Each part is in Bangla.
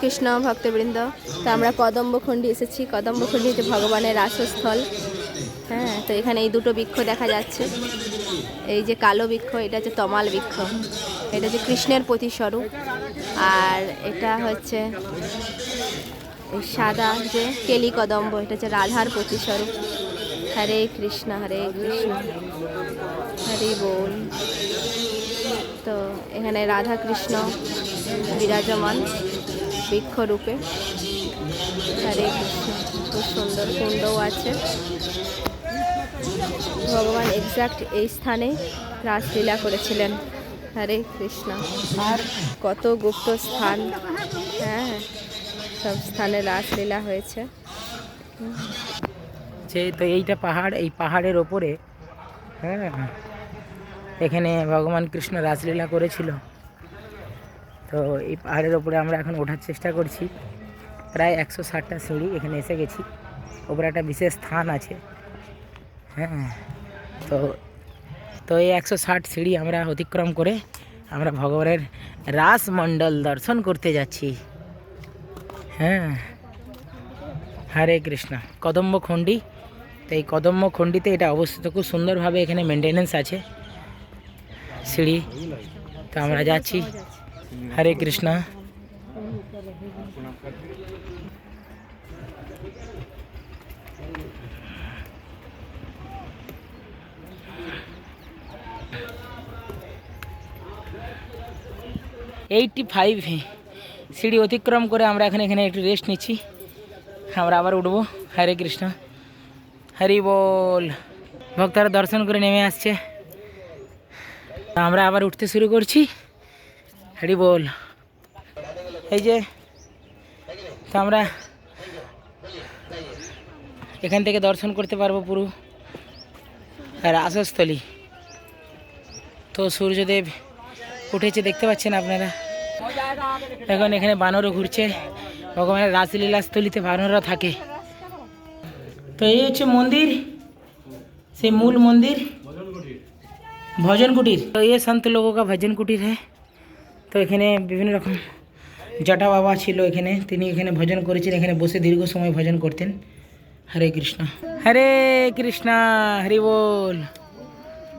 কৃষ্ণ ভক্তবৃন্দ, তো আমরা কদম্বখণ্ডী এসেছি। কদম্বখণ্ডী হচ্ছে ভগবানের রাসস্থল হ্যাঁ তো এখানে এই দুটো বৃক্ষ দেখা যাচ্ছে। এই যে কালো বৃক্ষ, এটা হচ্ছে তমাল বৃক্ষ। এটা হচ্ছে কৃষ্ণের প্রতিস্বরূপ। আর এটা হচ্ছে সাদা যে কেলি কদম্ব এটা হচ্ছে রাধার প্রতিস্বরূপ। হরে কৃষ্ণ হরে কৃষ্ণ, হরি বল। তো এখানে রাধা কৃষ্ণ বিরাজমান। বৃক্ষরূপে। হরে কৃষ্ণ খুব সুন্দর কুণ্ডও আছে। ভগবান এক্সাক্ট এই স্থানে রাসলীলা করেছিলেন। হরে কৃষ্ণ। আর কত গুপ্ত স্থান। হ্যাঁ সব স্থানে রাসলীলা হয়েছে। যে তো এইটা পাহাড়, এই পাহাড়ের ওপরে হ্যাঁ এখানে ভগবান কৃষ্ণ রাসলীলা করেছিল। তো এই পাহাড়ের ওপরে আমরা এখন ওঠার চেষ্টা করছি। প্রায় একশো ষাটটা সিঁড়ি এখানে এসে গেছি। ওপরে একটা বিশেষ স্থান আছে। হ্যাঁ তো তো এই একশো ষাট সিঁড়ি আমরা অতিক্রম করে আমরা ভগবানের রাসমণ্ডল দর্শন করতে যাচ্ছি। হ্যাঁ হরে কৃষ্ণ। কদম্ব খণ্ডি, তো এই কদম্ব খণ্ডিতে এটা অবস্থিত। খুব সুন্দরভাবে এখানে মেনটেনেন্স আছে সিঁড়ি। তো আমরা যাচ্ছি। হরে কৃষ্ণ। এইটটি ফাইভ সিঁড়ি অতিক্রম করে আমরা এখন এখানে একটু রেস্ট নিচ্ছি। আমরা আবার উঠবো। হরে কৃষ্ণ। হরি বল। ভক্তরা দর্শন করে নেমে আসছে। আমরা আবার উঠতে শুরু করছি। হরি বল এই যে তো আমরা এখান থেকে দর্শন করতে পারবো পুরো আর আশাস্থলী তো সূর্যদেব উঠেছে দেখতে পাচ্ছেন আপনারা এখন এখানে বানরও ঘুরছে ভগবানের রাসলীলা স্থলিতে বানররা থাকে তো এই হচ্ছে মন্দির সেই मूल मंदिर ভজন কুটির তো ये संत लोगों का भजन कुटीर है তো এখানে বিভিন্ন রকম জটা বাবা ছিল এখানে তিনি এখানে ভজন করেছেন এখানে বসে দীর্ঘ সময় ভজন করতেন हरे कृष्ण हरे कृष्णा हरि बोल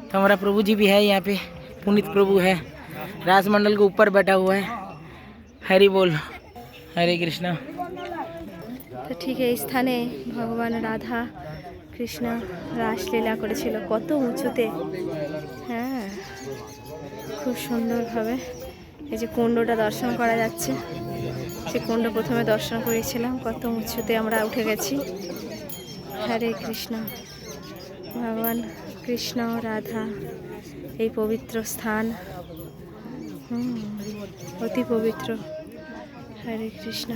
तो हमारा प्रभु जी भी है यहाँ पे पुनीत प्रभु है राजमंडल के ऊपर बैठा हुआ है हरि बोल हरे कृष्णा তো ঠিক এই স্থানে ভগবান রাধা কৃষ্ণ রাসলীলা করেছিল কত উঁচুতে হ্যাঁ খুব সুন্দরভাবে এই যে কুণ্ডটা দর্শন করা যাচ্ছে। সে কুণ্ড প্রথমে দর্শন করেছিলাম কত উঁচুতে আমরা উঠে গেছি। হরে কৃষ্ণ ভগবান কৃষ্ণ রাধা এই পবিত্র স্থান। হুম, অতি পবিত্র। হরে কৃষ্ণ।